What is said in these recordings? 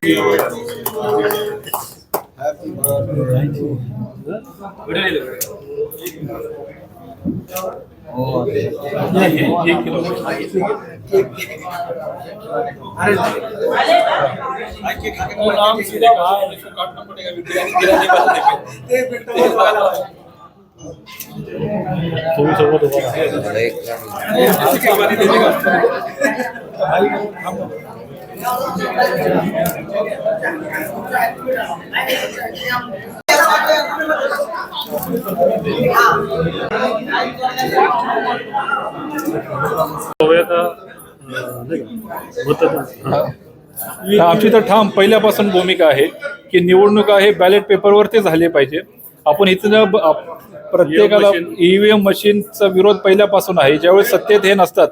तर आमची तर ठाम पहिल्यापासून भूमिका आहे की निवडणुका हे बॅलेट पेपरवरती झाले पाहिजे. आपण इथं प्रत्येकाला ईव्हीएम मशीनचा विरोध पहिल्यापासून आहे. ज्यावेळेस सत्तेत हे नसतात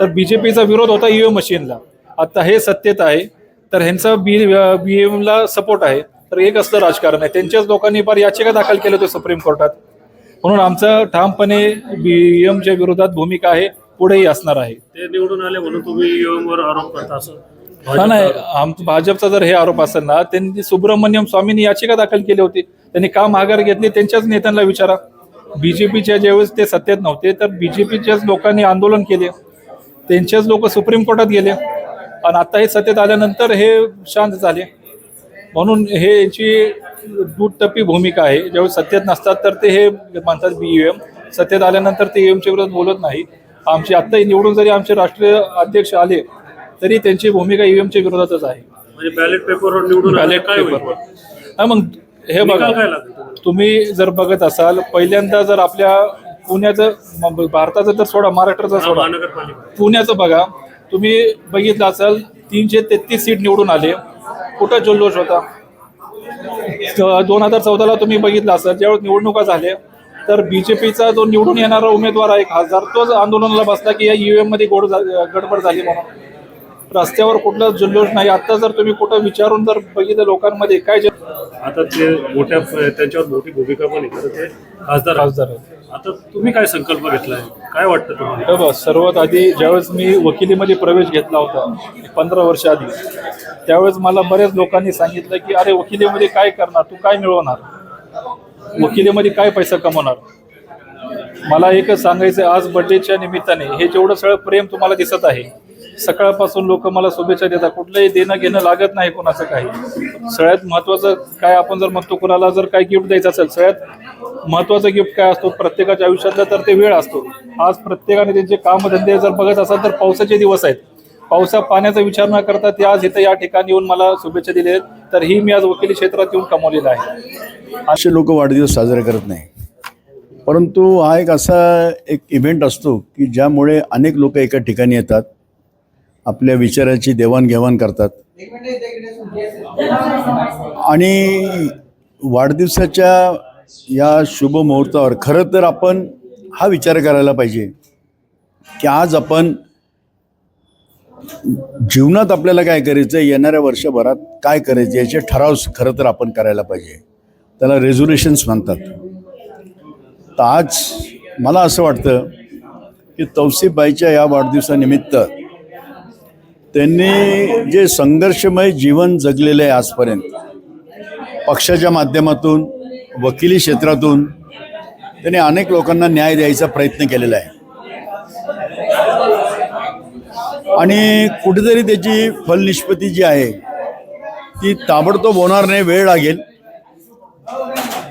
तर बीजेपीचा विरोध होता ईव्हीएम मशीनला आता हे सत्तेत आहे तर ह्यांचा बी बीएमला सपोर्ट आहे. तर एक असलं राजकारण आहे. त्यांच्याच लोकांनी फार याचिका दाखल केल्या होत्या सुप्रीम कोर्टात म्हणून आमचं ठामपणे बीएमच्या विरोधात भूमिका आहे पुढेही असणार आहे. ते निवडून आले म्हणून तुम्ही आरोप करता असं? हा नाही आमचं भाजपचा जर हे आरोप असेल ना त्यांनी सुब्रमण्यम स्वामींनी याचिका दाखल केली होती. त्यांनी का माघार घेतली त्यांच्याच नेत्यांना विचारा. बीजेपीच्या ज्यावेळेस ते सत्तेत नव्हते तर बीजेपीच्याच लोकांनी आंदोलन केले. त्यांचेच लोक सुप्रीम कोर्टात गेले. आणि आता हे सत्तेत आल्यानंतर हे शांत झाले. म्हणून हे यांची दूटटप्पी भूमिका आहे. ज्यावेळेस सत्तेत नसतात तर ते हे म्हणतात बी एम सत्तेत आल्यानंतर ते एमच्या विरोधात बोलत नाही आमची आत्ताही निवडून जरी आमचे राष्ट्रीय अध्यक्ष आले तरी त्यांची भूमिका ईव्हीएमच्या विरोधातच आहे. म्हणजे बॅलेट पेपरवर निवडून बॅलेट पेपरवर हा मग हे बघा? तुम्ही जर बघत असाल पहिल्यांदा जर आपल्या पुण्याचं भारताचं तर सोडा महाराष्ट्राचं सोडा. पुण्याचं बघा. तुम्ही बघितलं असाल तीनशे तेहतीस सीट निवडून आले. कुठं जल्लोष होता? दोन हजार चौदाला तुम्ही बघितलं असाल ज्यावेळेस निवडणुका झाल्या तर बी जे पीचा जो निवडून येणारा उमेदवार आहे खासदार तोच आंदोलनाला बसला की या ईव्हीएम एममध्ये गोड गडबड झाली म्हणून. रस्त्यावर कुठला जल्लोष नाही. आता जर तुम्ही कुठं विचारून जर बघितलं लोकांमध्ये काय जे आता ते मोठ्या त्यांच्यावर मोठी भूमिका पण आहे ते खासदार. खासदार आहेत. आता तुम्ही काय संकल्प घेतलाय? काय वाटतं तुम्हाला? हे बघ सर्वात आधी ज्यावेळेस मी वकिलीमध्ये प्रवेश घेतला होता पंधरा वर्ष आधी त्यावेळेस मला बऱ्याच लोकांनी सांगितलं की अरे वकिलीमध्ये काय करणार? तू काय मिळवणार? वकिलीमध्ये काय पैसा कमवणार? मला एकच सांगायचं आज बर्थडेच्या निमित्ताने हे जेवढं सगळं प्रेम तुम्हाला दिसत आहे सकाळपासून लोक मला शुभेच्छा देतात. कुठलंही देणं घेणं लागत नाही कोणाचं काही. सगळ्यात महत्वाचं काय आपण जर म्हणतो कुणाला जर काय गिफ्ट द्यायचं असेल सगळ्यात महत्वाचं गिफ्ट काय असतो? प्रत्येकाच्या आयुष्यातला तर ते वेळ असतो. आज प्रत्येकाने त्यांचे कामधंदे जर बघत असाल तर पावसाचे दिवस आहेत. पावसा पाण्याचा विचार न करता ते आज इथं या ठिकाणी येऊन मला शुभेच्छा दिल्या आहेत. तर ही मी आज वकिली क्षेत्रात येऊन कमावलेलं आहे. असे लोक वाढदिवस साजरे करत नाही. परंतु हा एक असा एक इव्हेंट असतो की ज्यामुळे अनेक लोक एका ठिकाणी येतात. आपल्या विचाराची देवाणघेवाण करतात. आणि वाढदिवसाच्या या शुभ मुहूर्तावर खरं तर आपण हा विचार करायला पाहिजे की आज आपण जीवनात आपल्याला काय करायचं आहे येणाऱ्या वर्षभरात काय करायचं याचे ठराव खरं तर आपण करायला पाहिजे. त्याला रेझोल्युशन्स म्हणतात. तर आज मला असं वाटतं की तौसिफबाईच्या या वाढदिवसानिमित्त त्यांनी जे संघर्षमय जीवन जगलेलं आहे आजपर्यंत पक्षाच्या माध्यमातून वकिली क्षेत्रातून त्यांनी अनेक लोकांना न्याय द्यायचा प्रयत्न केलेला आहे. आणि कुठेतरी त्याची फलनिष्पत्ती जी आहे ती ताबडतोब होणार नाही वेळ लागेल.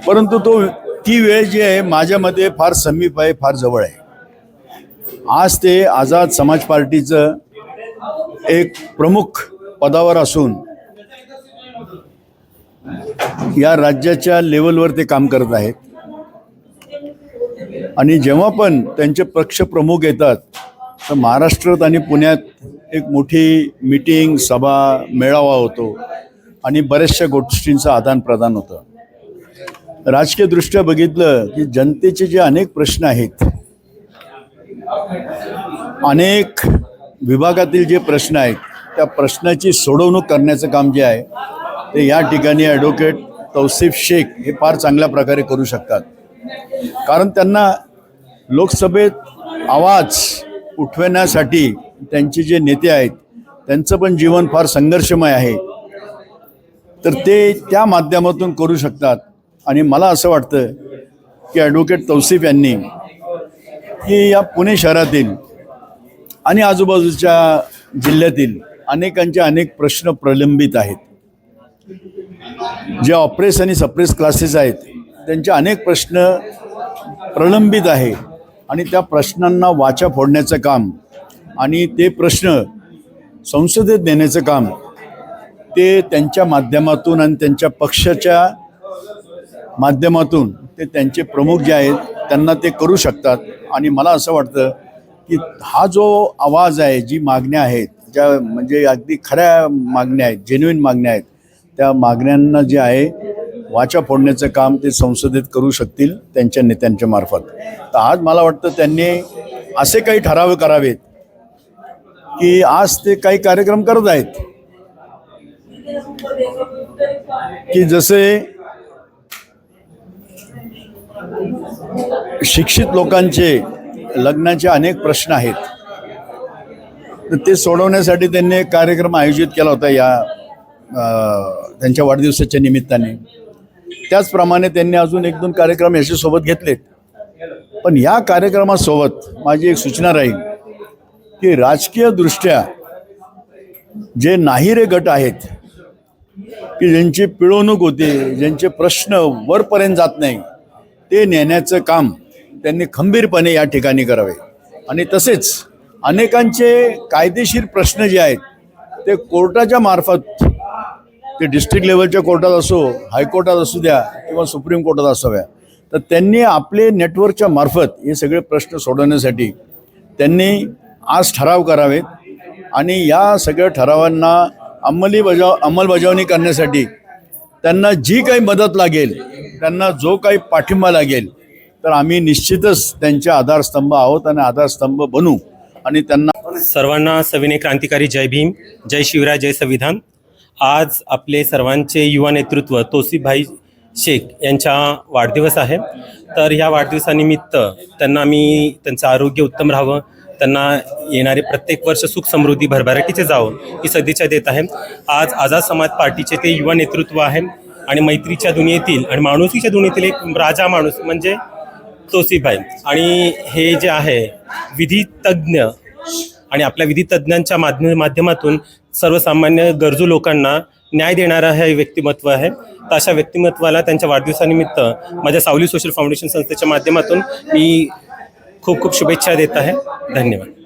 परंतु तो ती वेळ जी आहे माझ्या मते फार समीप आहे फार जवळ आहे. आज ते आझाद समाज पार्टीचं एक प्रमुख पदावर असून या राज्याच्या लेवलवर ते काम करत आहेत. आणि जेव्हा पण त्यांचे पक्ष प्रमुख येतात तर महाराष्ट्रात आणि पुण्यात एक मोठी मीटिंग सभा मेळावा होतो आणि बऱ्याचशा गोष्टींचं आदान प्रदान होतं. राजकीयदृष्ट्या बघितलं की जनतेचे जे अनेक प्रश्न आहेत अनेक विभागातील जे प्रश्न आहेत त्या प्रश्नाची सोडवणूक करण्याचं काम जे आहे ते या ठिकाणी ॲडव्होकेट तौसिफ शेख हे फार चांगल्या प्रकारे करू शकतात. कारण त्यांना लोकसभेत आवाज उठवण्यासाठी त्यांचे जे नेते आहेत त्यांचं पण जीवन फार संघर्षमय आहे. तर ते त्या माध्यमातून करू शकतात. आणि मला असं वाटतं की ॲडव्होकेट तौसिफ यांनी की या पुणे शहरातील आणि आजूबाजूच्या जिल्ह्यातील अनेकांचे अनेक प्रश्न प्रलंबित आहेत. जे ऑप्रेस आणि सप्रेस क्लासेस आहेत त्यांचे अनेक प्रश्न प्रलंबित आहे. आणि त्या प्रश्नांना वाचा फोडण्याचं काम आणि ते प्रश्न संसदेत नेण्याचं काम ते त्यांच्या माध्यमातून आणि त्यांच्या पक्षाच्या माध्यमातून ते त्यांचे प्रमुख जे आहेत त्यांना ते करू शकतात. आणि मला असं वाटतं की हा जो आवाज आहे जी मागण्या आहेत ज्या म्हणजे अगदी खऱ्या मागण्या आहेत जेन्युइन मागण्या आहेत त्या मागण्यांना जे आहे वाचा फोडण्याचं काम ते संसदेत करू शकतील त्यांच्या नेत्यांच्या मार्फत. तर आज मला वाटतं त्यांनी असे काही ठराव करावेत की आज ते काही कार्यक्रम करत आहेत. की जसे शिक्षित लोकांचे लग्नाचे अनेक प्रश्न आहेत. तर ते सोडवण्यासाठी त्यांनी एक कार्यक्रम आयोजित केला होता या त्यांच्या वाढदिवसाच्या निमित्ताने. त्याचप्रमाणे त्यांनी अजून एक दोन कार्यक्रम याच्यासोबत घेतलेत. पण या कार्यक्रमासोबत माझी एक सूचना राहील की राजकीयदृष्ट्या जे नाहीरे गट आहेत की ज्यांची पिळवणूक होते ज्यांचे प्रश्न वरपर्यंत जात नाही ते नेण्याचं काम त्यांनी खंबीरपणे या ठिकाणी करावे. आणि तसेच अनेकांचे कायदेशीर प्रश्न जे आहेत ते कोर्टाच्या मार्फत ते डिस्ट्रिक्ट लेवलच्या कोर्टात असो हायकोर्टात असू द्या किंवा सुप्रीम कोर्टात असाव्या तर त्यांनी आपले नेटवर्कच्या मार्फत हे सगळे प्रश्न सोडवण्यासाठी त्यांनी आज ठराव करावेत. आणि या सगळ्या ठरावांना अंमली बजाव अंमलबजावणी करण्यासाठी त्यांना जी काही मदत लागेल त्यांना जो काही पाठिंबा लागेल तर आम्ही निश्चितच त्यांचे आधारस्तंभ आहोत आणि आधारस्तंभ बनू आणि त्यांना सर्वांना सविनय क्रांतिकारी जय भीम जय शिवराय जय संविधान. आज आपले सर्वांचे युवा नेतृत्व तोसीभाई शेख यांचा वाढदिवस आहे. तर या वाढदिवसानिमित्त त्यांना मी त्यांचं आरोग्य उत्तम राहावं त्यांना येणारे प्रत्येक वर्ष सुख समृद्धी भरभराटीचे जावं ही सदिच्छा देत आहे. आज आझाद समाज पार्टीचे ते युवा नेतृत्व आहे आणि मैत्रीच्या दुनियेतील आणि माणुसीच्या दुनियेतील एक राजा माणूस म्हणजे तोसीबाई आणि हे जे आहे विधितज्ञ आणि आपल्या विधितज्ञांच्या माध्यम माध्यमातून सर्वसामान्य गरजू लोकांना न्याय देणारं हे व्यक्तिमत्व आहे. तर अशा व्यक्तिमत्वाला त्यांच्या वाढदिवसानिमित्त माझ्या सावली सोशल फाउंडेशन संस्थेच्या माध्यमातून मी खूप खूप शुभेच्छा देत आहे. धन्यवाद.